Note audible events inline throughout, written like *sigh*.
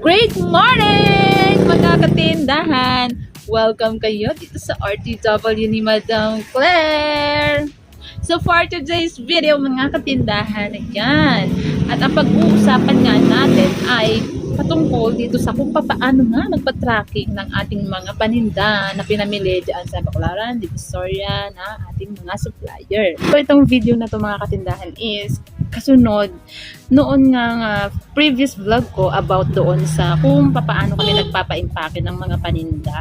Great morning mga katindahan! Welcome kayo dito sa RTW ni Madam Claire! So for today's video mga katindahan, ayan. At ang pag-uusapan nga natin ay patungkol dito sa kung paano nga magpa-tracking ng ating mga paninda na pinamili dyan sa Baclaran, Divisoria na ating mga supplier. So itong video na to mga katindahan is kasunod noon nga nga previous vlog ko about doon sa kung paano kami nagpapa-impake ng mga paninda.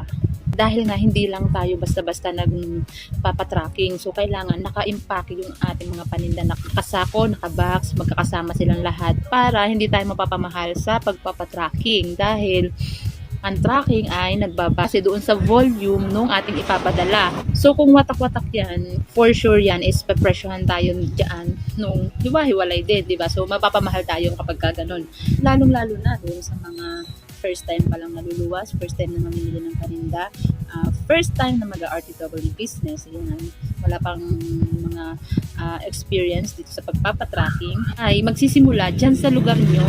Dahil nga hindi lang tayo basta-basta nagpapatracking. So, kailangan naka-impake yung ating mga paninda, nakakasako, nakabox, magkakasama silang lahat para hindi tayo mapapamahal sa pagpapatracking. Dahil ang tracking ay nagbabase doon sa volume nung ating ipapadala. So, kung watak-watak yan, for sure yan is papresyohan tayo dyan nung hiwa-hiwalay din, di ba? So, mapapamahal tayo kapag ka ganun. Lalong-lalo na doon sa mga first time pa lang naluluwas, first time na mamimili ng paninda, uh, first time na mag-RTW business, yan, wala pang mga uh, experience dito sa pagpapatracking, ay magsisimula dyan sa lugar nyo.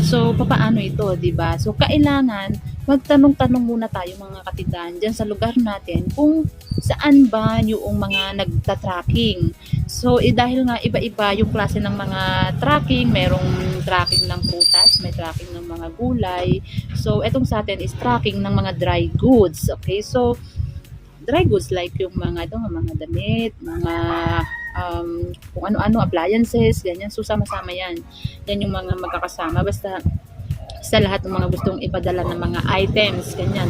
So, papaano ito, di ba? So, kailangan magtanong-tanong muna tayo mga katindahan dyan sa lugar natin kung saan ba yung mga nagta-tracking. So, eh, dahil nga iba-iba yung klase ng mga tracking, merong tracking ng prutas, may tracking ng mga gulay. So, etong sa atin is tracking ng mga dry goods. Okay, so, dry goods like yung mga, ito, mga damit, mga um, kung ano-ano, appliances, ganyan. So, sama-sama yan. Yan yung mga magkakasama. Basta, sa lahat ng mga gustong ipadala ng mga items, ganyan,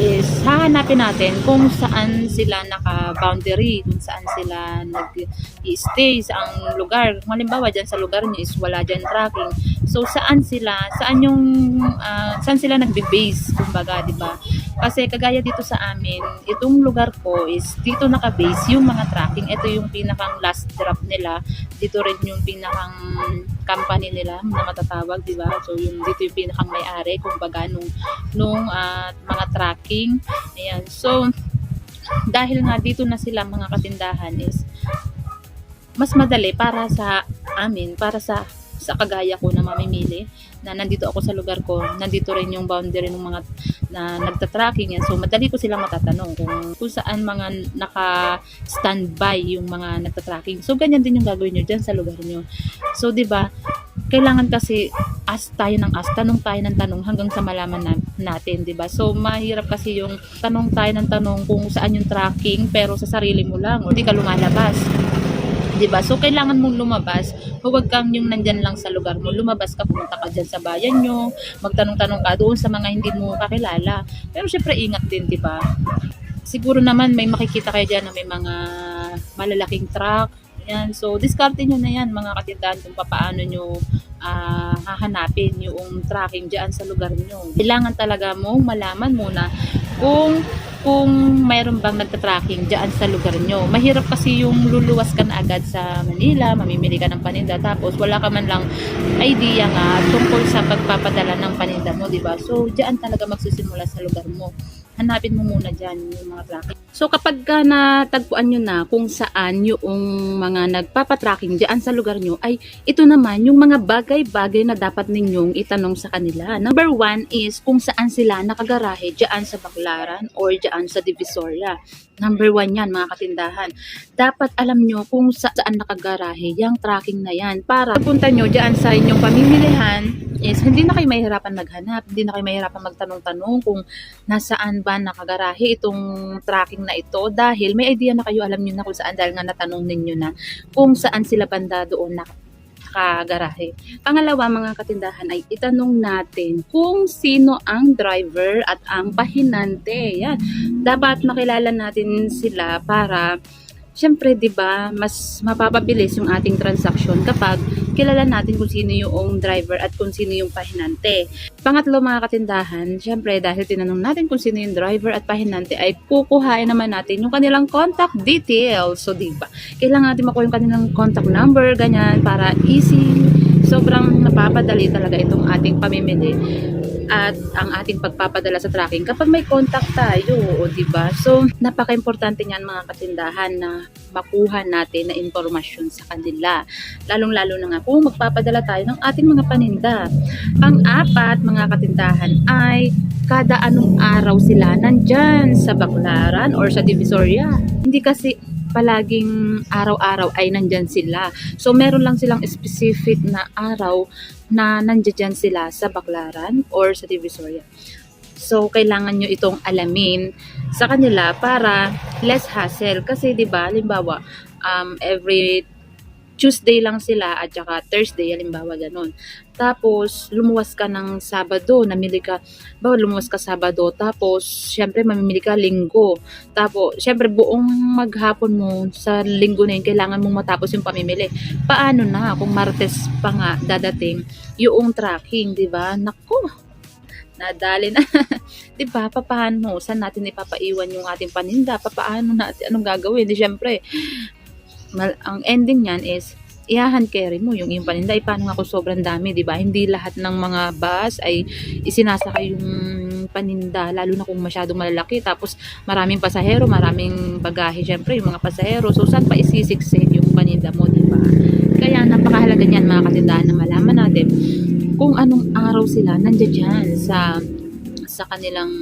is hahanapin natin kung saan sila naka-boundary, kung saan sila nag-stay, sa ang lugar. Kung halimbawa, dyan sa lugar niyo is wala dyan tracking. So, saan sila, saan yung, uh, saan sila nagbe-base, kumbaga, di ba? Kasi kagaya dito sa amin, itong lugar ko is dito naka-base yung mga tracking. Ito yung pinakang last drop nila. Dito rin yung pinakang company nila na matatawag, di ba? So, yung dito yung pinakang may-ari, kumbaga, nung, nung uh, mga tracking. Ayan. So, dahil nga dito na sila mga katindahan is mas madali para sa amin, para sa sa kagaya ko na mamimili na nandito ako sa lugar ko, nandito rin yung boundary ng mga na nagta-tracking yan. So, madali ko silang matatanong kung, kung saan mga naka-standby yung mga nagta-tracking. So, ganyan din yung gagawin nyo dyan sa lugar nyo. So, di ba kailangan kasi ask tayo ng ask, tanong tayo ng tanong hanggang sa malaman na, natin, 'di ba? So mahirap kasi yung tanong tayo ng tanong kung saan yung tracking pero sa sarili mo lang o di ka lumalabas. 'Di ba? So kailangan mong lumabas. Huwag kang yung nandyan lang sa lugar mo. Lumabas ka, pumunta ka diyan sa bayan nyo, magtanong-tanong ka doon sa mga hindi mo kakilala. Pero syempre ingat din, 'di ba? Siguro naman may makikita kayo diyan na may mga malalaking truck, yan. So, diskarte nyo na yan mga katindahan kung paano nyo uh, hahanapin yung tracking dyan sa lugar nyo. Kailangan talaga mong malaman muna kung kung mayroon bang nagta-tracking dyan sa lugar nyo. Mahirap kasi yung luluwas ka na agad sa Manila, mamimili ka ng paninda, tapos wala ka man lang idea nga tungkol sa pagpapadala ng paninda mo, di ba? So, dyan talaga magsisimula sa lugar mo hanapin mo muna dyan yung mga tracking. So kapag ka natagpuan nyo na kung saan yung mga nagpapatracking dyan sa lugar nyo, ay ito naman yung mga bagay-bagay na dapat ninyong itanong sa kanila. Number one is kung saan sila nakagarahe dyan sa Baclaran or dyan sa Divisoria. Number one yan mga katindahan. Dapat alam nyo kung saan nakagarahe yung tracking na yan para punta nyo dyan sa inyong pamimilihan is hindi na kayo mahirapan maghanap, hindi na kayo mahirapan magtanong-tanong kung nasaan ba nakagarahe itong tracking na ito dahil may idea na kayo, alam niyo na kung saan dahil nga natanong ninyo na kung saan sila banda doon na nakagarahe. Pangalawa mga katindahan ay itanong natin kung sino ang driver at ang pahinante. Yan. Dapat makilala natin sila para syempre 'di ba, mas mapapabilis yung ating transaction kapag kilala natin kung sino yung driver at kung sino yung pahinante. Pangatlo mga katindahan, syempre dahil tinanong natin kung sino yung driver at pahinante ay kukuhain naman natin yung kanilang contact details. So 'di ba? Kailangan natin makuha yung kanilang contact number ganyan para easy sobrang napapadali talaga itong ating pamimili at ang ating pagpapadala sa tracking kapag may contact tayo, o di ba? So, napaka-importante niyan mga katindahan na makuha natin na impormasyon sa kanila. Lalong-lalo na nga kung magpapadala tayo ng ating mga paninda. Pang-apat, mga katindahan, ay kada anong araw sila nandyan sa Baclaran or sa Divisoria. Hindi kasi palaging araw-araw ay nandyan sila. So, meron lang silang specific na araw na nandyan sila sa Baclaran or sa Divisoria. So, kailangan nyo itong alamin sa kanila para less hassle. Kasi, di ba, halimbawa, um, every Tuesday lang sila at saka Thursday, halimbawa ganun. Tapos, lumuwas ka ng Sabado, namili ka, ba, lumuwas ka Sabado, tapos, syempre, mamimili ka Linggo. Tapos, syempre, buong maghapon mo sa Linggo na yun, kailangan mong matapos yung pamimili. Paano na kung Martes pa nga dadating yung tracking, di ba? Naku, nadali na. *laughs* 'Di ba? Papaano? Saan natin ipapaiwan yung ating paninda? Papaano natin anong gagawin? Di syempre, mal- ang ending niyan is i-hand carry mo yung iyong paninda. Eh, paano nga kung sobrang dami, di ba? Hindi lahat ng mga bus ay isinasakay yung paninda, lalo na kung masyadong malalaki. Tapos maraming pasahero, maraming bagahe, syempre yung mga pasahero. So, saan pa isisiksik yung paninda mo, di ba? Kaya napakahalaga niyan mga katindahan na malaman natin kung anong araw sila nandiyan sa sa kanilang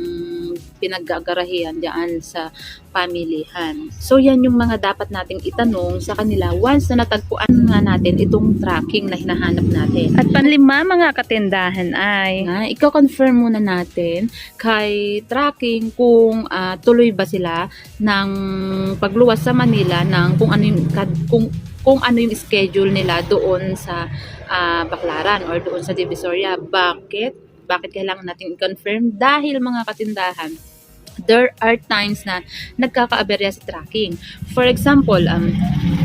pinaggagarahian diyan sa pamilihan. So yan yung mga dapat nating itanong sa kanila once na natagpuan nga natin itong tracking na hinahanap natin. At panlima mga katindahan ay Nga, iko-confirm muna natin kay tracking kung ah, tuloy ba sila ng pagluwas sa Manila ng kung ano yung kung kung ano yung schedule nila doon sa ah, Baclaran or doon sa Divisoria. Bakit? Bakit kailangan nating i-confirm? Dahil mga katindahan, there are times na nagkakaaberya sa tracking. For example, um,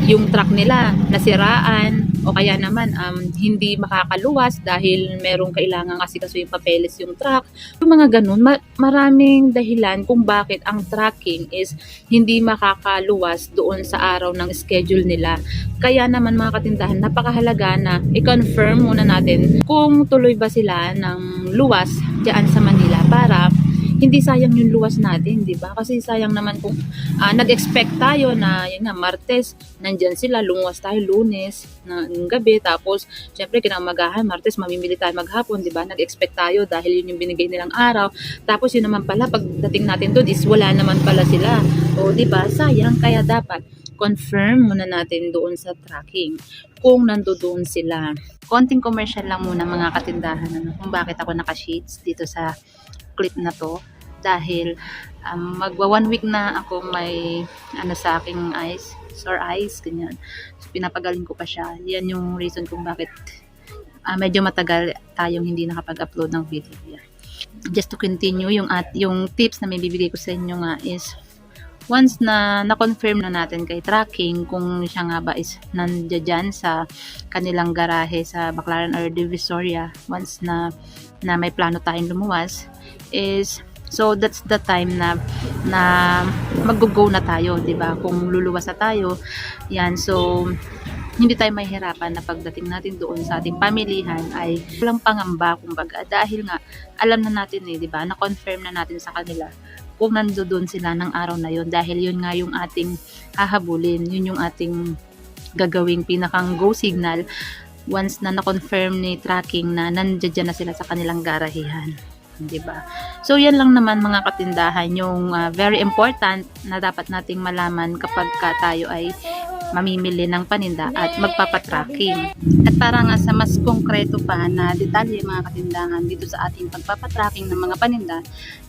yung truck nila nasiraan o kaya naman um, hindi makakaluwas dahil merong kailangan kasi kaso yung papeles yung truck. Yung mga ganun, ma- maraming dahilan kung bakit ang tracking is hindi makakaluwas doon sa araw ng schedule nila. Kaya naman mga katindahan, napakahalaga na i-confirm muna natin kung tuloy ba sila ng luwas diyan sa Manila para hindi sayang yung luwas natin, di ba? Kasi sayang naman kung ah, nag-expect tayo na, yun nga, Martes, nandyan sila, lumuwas tayo Lunes, na, ng gabi, tapos, syempre, kinamagahan, Martes, mamimili tayo maghapon, di ba? Nag-expect tayo dahil yun yung binigay nilang araw. Tapos, yun naman pala, pagdating natin doon is wala naman pala sila. O, di ba? Sayang, kaya dapat confirm muna natin doon sa tracking kung nandoon sila. Konting commercial lang muna mga katindahan ano, kung bakit ako naka-sheets dito sa clip na to dahil um, magwa one week na ako may ano sa aking eyes sore eyes ganyan. So, pinapagaling ko pa siya. Yan yung reason kung bakit ah, medyo matagal tayong hindi nakapag-upload ng video. Just to continue yung at yung tips na may bibigay ko sa inyo nga is once na na-confirm na natin kay tracking kung siya nga ba is nandiyan sa kanilang garahe sa Baclaran or Divisoria once na na may plano tayong lumuwas is so that's the time na na mag-go na tayo 'di ba? Kung luluwas na tayo yan. So hindi tayo mahihirapan na pagdating natin doon sa ating pamilihan ay walang pangamba kumbaga. Dahil nga alam na natin eh 'di ba? Na confirm na natin sa kanila kung nandoon sila ng araw na yon dahil yun nga yung ating hahabulin. Yun yung ating gagawing pinakang go signal once na na-confirm ni tracking na nandiyan na sila sa kanilang garahihan. 'Di ba? So yan lang naman mga katindahan yung ah, very important na dapat nating malaman kapag ka tayo ay mamimili ng paninda at magpapatracking. At para nga sa mas konkreto pa na detalye mga katindahan dito sa ating pagpapatracking ng mga paninda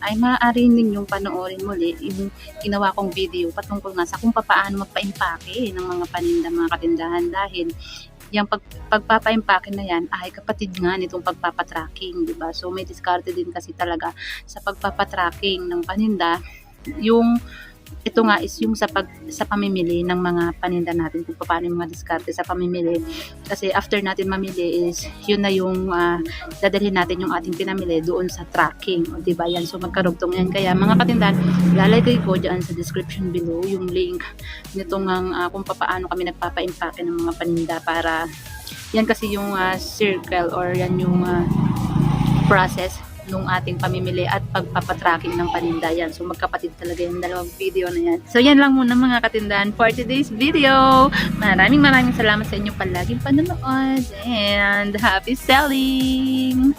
ay maaari ninyong panoorin muli yung ginawa kong video patungkol nga sa kung paano magpa-impake ng mga paninda mga katindahan dahil yung pag, pagpapaimpake na yan ay kapatid nga nitong pagpapatracking, di ba? So may diskarte din kasi talaga sa pagpapatracking ng paninda yung ito nga is yung sa pag sa pamimili ng mga paninda natin kung paano yung mga diskarte sa pamimili. Kasi after natin mamili is yun na yung ah, dadalhin natin yung ating pinamili doon sa tracking. O di ba? Yan so magkarugtong yan. Kaya mga katindahan lalagay ko dyan sa description below yung link nitong ah, kung paano kami nagpapa-impake ng mga paninda para yan kasi yung ah, circle or yan yung ah, process nung ating pamimili at pagpapatracking ng paninda yan. So magkapatid talaga yung dalawang video na yan. So yan lang muna mga katindahan for today's video. Maraming maraming salamat sa inyong palaging panonood and happy selling!